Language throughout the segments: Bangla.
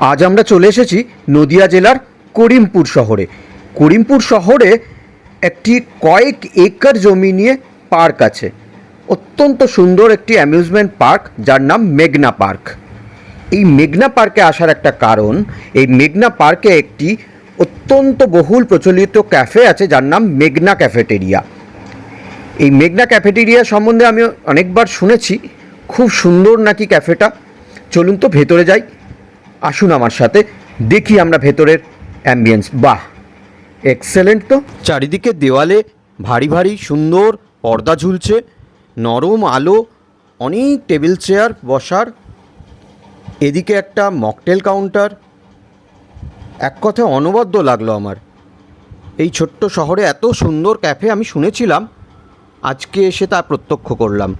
আজ আমরা চলে এসেছি নদিয়া জেলার করিমপুর শহরে। করিমপুর শহরে একটি কয়েক একর জমি নিয়ে পার্ক আছে। অত্যন্ত সুন্দর একটি অ্যামিউজমেন্ট পার্ক, যার নাম মেঘনা পার্ক। এই মেঘনা পার্কে আসার একটা কারণ, এই মেঘনা পার্কে একটি অত্যন্ত বহুল প্রচলিত ক্যাফে আছে, যার নাম মেঘনা ক্যাফেটেরিয়া। এই মেঘনা ক্যাফেটেরিয়া সম্বন্ধে আমি অনেকবার শুনেছি, খুব সুন্দর নাকি ক্যাফেটা। চলুন তো ভেতরে যাই। আসুন আমার সাথে দেখি আমরা ভেতরের অ্যাম্বিয়েন্স বাহ এক্সেলেন্ট তো। চারিদিকে দেওয়ালে ভারী ভারী সুন্দর পর্দা ঝুলছে নরম আলো অনেক টেবিল চেয়ার বসার এদিকে একটা মকটেল কাউন্টার এক কথায় অনবদ্য লাগল আমার। এই ছোট্ট শহরে এত সুন্দর ক্যাফে আমি শুনেছিলাম আজকে এসে তা প্রত্যক্ষ করলাম।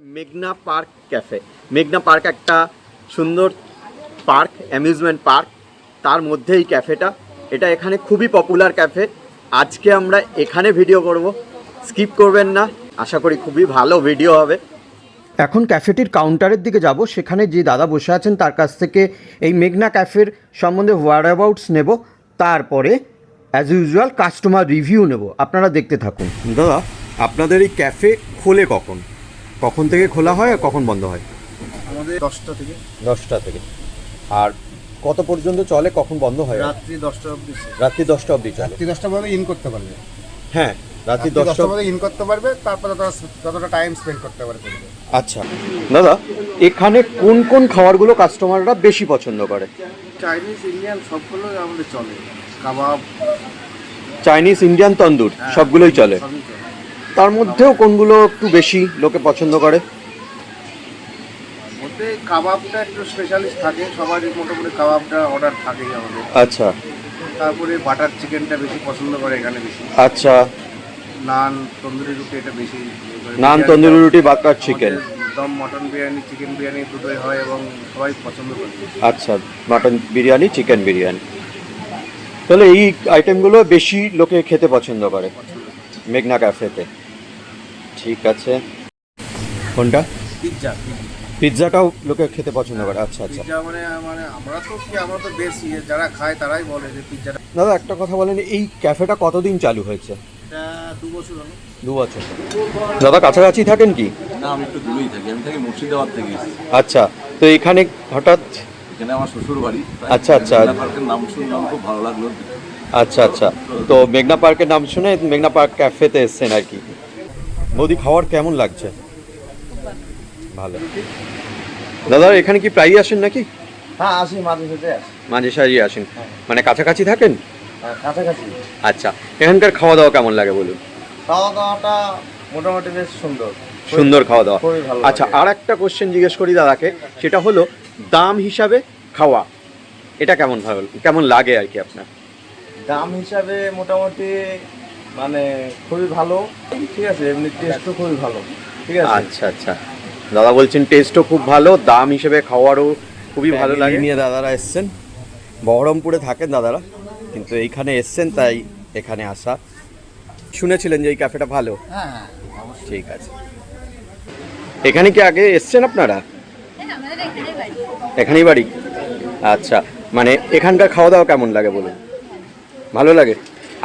মেঘনা পার্ক ক্যাফে মেঘনা পার্ক একটা সুন্দর পার্ক অ্যামিউজমেন্ট পার্ক তার মধ্যে এই ক্যাফেটা। এটা এখানে খুবই পপুলার ক্যাফে। আজকে আমরা এখানে ভিডিও করব। স্কিপ করবেন না। আশা করি খুবই ভালো ভিডিও হবে। এখন ক্যাফেটির কাউন্টারের দিকে যাব। সেখানে যে দাদা বসে আছেন তার কাছ থেকে এই মেঘনা ক্যাফের সম্বন্ধে হোয়ার অ্যাবাউটস নেব। তারপরে অ্যাজ ইউজুয়াল কাস্টমার রিভিউ নেব। আপনারা দেখতে থাকুন। দাদা আপনাদের এই ক্যাফে খোলে কখন? কখন থেকে খোলা হয় আর কখন বন্ধ হয়? আমাদের দশটা থেকে। দশটা থেকে। আর কত পর্যন্ত চলে কখন বন্ধ হয়? রাত্রি দশটা অবধি রাত্রি দশটা অবধি চলে। রাত্রি দশটা পর্যন্ত ইন করতে পারবে। হ্যাঁ রাত্রি দশটা পর্যন্ত ইন করতে পারবে তারপরে তারা যতটা টাইম স্পেন্ড করতে পারে করবে আচ্ছা। দাদা এখানে কোন কোন খাবারগুলো কাস্টমাররা বেশি পছন্দ করে? চাইনিজ ইন্ডিয়ান সবগুলোই আমাদের চলে। কাবাব। চাইনিজ ইন্ডিয়ান তন্দুর হ্যাঁ, সবগুলোই চলে। তার মধ্যেও কোনগুলো একটু বেশি লোকে পছন্দ করে? মধ্যে কাবাবটা একটু স্পেশালিস্ট থাকে সবারই মোটামুটি কাবাবটা অর্ডার থাকেই আমাদের। আচ্ছা। তারপরে বাটার চিকেনটা বেশি পছন্দ করে এখানে বেশি। আচ্ছা। নান তন্দুরি রুটি এটা বেশি ইয়ে নান তন্দুরি রুটি বাটার চিকেন আমাদের দম মটন বিরিয়ানি চিকেন বিরিয়ানি দুটোই হয় এবং সবাই পছন্দ করে। আচ্ছা মটন বিরিয়ানি চিকেন বিরিয়ানি। তাহলে এই আইটেমগুলো বেশি লোকে খেতে পছন্দ করে মেঘনা ক্যাফেতে ঠিক আছে। কোনটা? পিৎজা পিৎজাটাও লোকে খেতে পছন্দ করে। আচ্ছা আচ্ছা। পিৎজা মানে মানে আমরা তো কি আমরা তো বেশি যারা খায় তারাই বলে যে পিৎজাটা। দাদা একটা কথা বলেন এই ক্যাফেটা কতদিন চালু হয়েছে? এটা দু বছর হলো। দু বছর। দাদা কাছাকাছি থাকেন কি? না আমি একটু দূরেই থাকি। আমি থাকি মুর্শিদাবাদ থেকে আচ্ছা তো এখানে হঠাৎ এখানে আমার শ্বশুর বাড়ি। আচ্ছা, আচ্ছা। পার্কের নাম শুনলাম খুব ভালো লাগল। আচ্ছা আচ্ছা। তো মেঘনা পার্কের নাম শুনে মেঘনা পার্ক ক্যাফেতে এসছেন আর কি। বৌদি খাওয়ার কেমন লাগছে? ভালো। দাদা এখানে কি প্রায়ই আসেন নাকি? হ্যাঁ আসি মাঝে সাথে আসি। মাঝে সাঝে আসেন। মানে কাছাকাছি থাকেন? হ্যাঁ, কাছাকাছি। আচ্ছা এখানকার খাওয়া দাওয়া কেমন লাগে বলুন? খাওয়া দাওয়াটা মোটামুটি বেশ সুন্দর। সুন্দর খাওয়া দাওয়া আচ্ছা আর একটা কোশ্চেন জিজ্ঞেস করি দাদাকে সেটা হলো দাম হিসাবে খাওয়া। এটা কেমন ভালো কেমন লাগে আর কি আপনার? দাম হিসাবে মোটামুটি মানে খুবই ভালো। ঠিক আছে এমনি টেস্টও খুবই ভালো। ঠিক আছে? আচ্ছা আচ্ছা। দাদা বলছেন টেস্টও খুব ভালো দাম হিসেবে খাওয়ারও খুবই ভালো লাগে। নিয়ে দাদারা এসছেন। বহরমপুরে থাকেন দাদারা কিন্তু এইখানে এসছেন তাই এখানে আসা। শুনেছিলেন যে এই ক্যাফেটা ভালো। হ্যাঁ হ্যাঁ ঠিক আছে। এখানে কি আগে এসছেন আপনারা? বাড়ি। এখানেই বাড়ি? আচ্ছা মানে এখানকার খাওয়া দাওয়া কেমন লাগে বলুন? ভালো লাগে?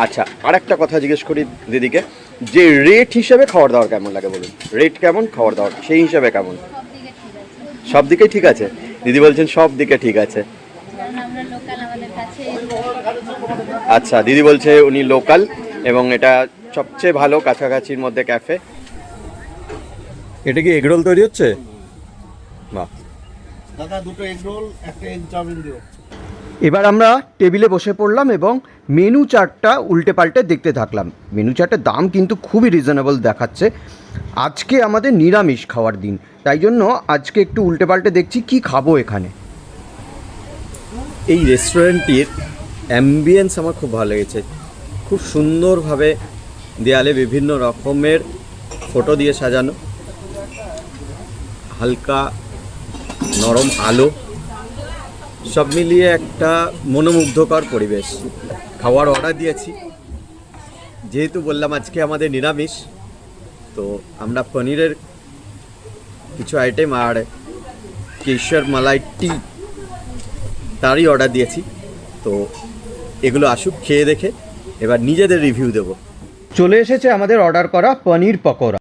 আচ্ছা আর একটা কথা জিজ্ঞেস করি দিদিকে। যে রেট হিসাবে খাওয়ার দাওয়ার কেমন লাগে বলুন? রেট কেমন খাওয়ার দাওয়ার সেই হিসাবে কেমন? সব দিকে ঠিক আছে। দিকেই ঠিক আছে দিদি বলছেন সব দিকে ঠিক আছে। কারণ আমরা লোকাল আমাদের কাছে আচ্ছা দিদি বলছে উনি লোকাল এবং এটা সবচেয়ে ভালো কাছাকাছির মধ্যে ক্যাফে এটা কি এগরোল তৈরি হচ্ছে? বাহ। দাদা দুটো এগ রোল একটা এগ চাউমিন দিও। এবার আমরা টেবিলে বসে পড়লাম এবং মেনু চার্টটা উল্টে পাল্টে দেখতে থাকলাম। মেনু চার্টের দাম কিন্তু খুবই রিজনেবল দেখাচ্ছে। আজকে আমাদের নিরামিষ খাওয়ার দিন, তাই জন্য আজকে একটু উল্টে পাল্টে দেখছি কি খাব এখানে। এই রেস্টুরেন্টটির অ্যাম্বিয়েন্স আমার খুব ভালো লেগেছে। খুব সুন্দরভাবে দেয়ালে বিভিন্ন রকমের ফটো দিয়ে সাজানো। হালকা নরম আলো। সব মিলিয়ে একটা মনোমুগ্ধকর পরিবেশ। খাওয়ার অর্ডার দিয়েছি। যেহেতু বললাম আজকে আমাদের নিরামিষ তো আমরা পনিরের কিছু আইটেম আর কেশর মালাই টি তারই অর্ডার দিয়েছি। তো এগুলো আসুক খেয়ে দেখে। এবার নিজেদের রিভিউ দেবো। চলে এসেছে আমাদের অর্ডার করা পনির পকোড়া।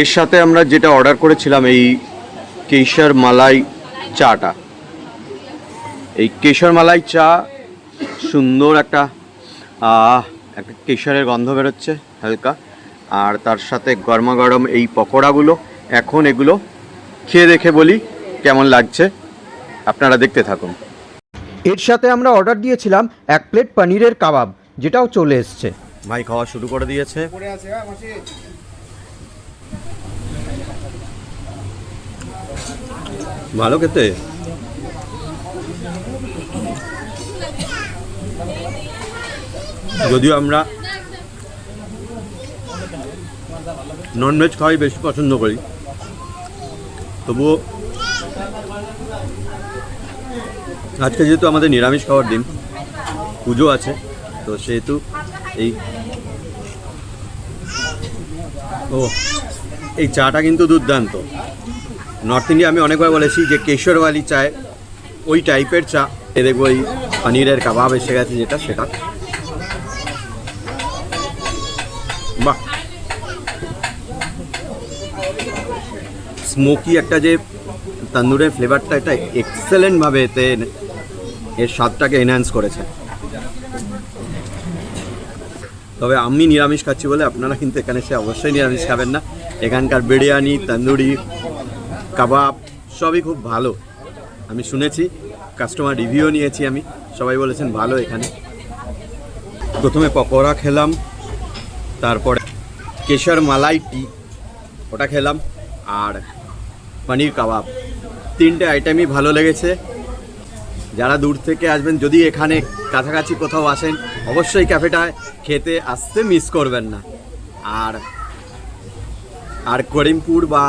এর সাথে আমরা যেটা অর্ডার করেছিলাম এই কেশর মালাই চাটা। এই কেশর মালাই চা সুন্দর একটা একটা কেশরের গন্ধ বেরোচ্ছে হালকা। আর তার সাথে গরমা গরম এই পকোড়াগুলো এখন এগুলো খেয়ে দেখে বলি কেমন লাগছে। আপনারা দেখতে থাকুন। এর সাথে আমরা অর্ডার দিয়েছিলাম এক প্লেট পনিরের কাবাব যেটাও চলে এসছে। ভাই খাওয়া শুরু করে দিয়েছে। ভালো খেতে? যদিও আমরা ননভেজ খাওয়াই বেশি পছন্দ করি। তবুও আজকে যেহেতু আমাদের নিরামিষ খাওয়ার দিন, পুজো আছে, তো সেহেতু এই ও, এই চাটা কিন্তু দুর্দান্ত। নর্থ ইন্ডিয়া আমি অনেকবার বলেছি যে কেশরওয়ালি চায়, ওই টাইপের চা। এ দেখব ওই পনিরের কাবাব এসে গেছে যেটা, সেটা। বাহ। স্মোকি একটা যে তন্দুরের ফ্লেভারটা, এটা এক্সেলেন্টভাবে এতে এর স্বাদটাকে এনহ্যান্স করেছে। তবে আমি নিরামিষ খাচ্ছি বলে আপনারা কিন্তু এখানে সে অবশ্যই নিরামিষ খাবেন না। এখানকার বিরিয়ানি, তন্দুরি, কাবাব সবই খুব ভালো। আমি শুনেছি কাস্টমার রিভিউ নিয়েছি আমি। সবাই বলেছেন ভালো এখানে। প্রথমে পকোড়া খেলাম, তারপরে কেশর মালাই টি, ওটা খেলাম, আর পনির কাবাব। তিনটে আইটেমই ভালো লেগেছে। যারা দূর থেকে আসবেন, যদি এখানে কাছাকাছি কোথাও আসেন, অবশ্যই ক্যাফেটায় খেতে আসতে মিস করবেন না। আর আর করিমপুর বা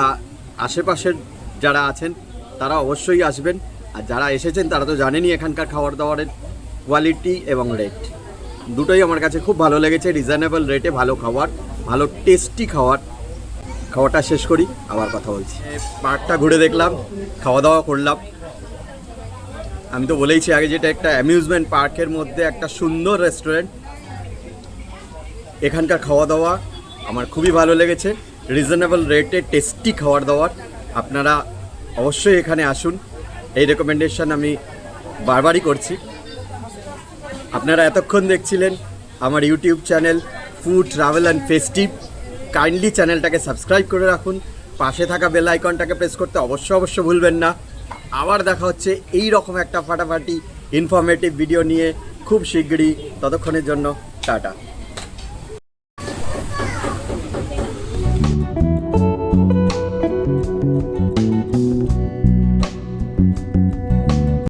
আশেপাশের যারা আছেন, তারা অবশ্যই আসবেন। আর যারা এসেছেন তারা তো জানেনই এখানকার খাবার দাবারের কোয়ালিটি এবং রেট দুটোই আমার কাছে খুব ভালো লেগেছে রিজনেবল রেটে ভালো খাবার, ভালো টেস্টি খাবার। খাওয়াটা শেষ করি, আবার কথা বলছি। পার্কটা ঘুরে দেখলাম খাওয়া দাওয়া করলাম। আমি তো বলেইছি আগে যেটা একটা অ্যামিউজমেন্ট পার্কের মধ্যে একটা সুন্দর রেস্টুরেন্ট এখানকার খাওয়া দাওয়া আমার খুবই ভালো লেগেছে। রিজনেবল রেটে টেস্টি খাবার দাবার আপনারা অবশ্যই এখানে আসুন। এই রেকমেন্ডেশন আমি বারবারই করছি। আপনারা এতক্ষণ দেখছিলেন আমার YouTube channel food travel and festive kindly চ্যানেলটাকে সাবস্ক্রাইব করে রাখুন। পাশে থাকা বেল আইকনটাকে প্রেস করতে অবশ্যই অবশ্যই ভুলবেন না। আবার দেখা হচ্ছে এই রকম একটা ফাটাফাটি ইনফরমেটিভ ভিডিও নিয়ে। খুব শিগগিরই ততক্ষণের জন্য, টাটা।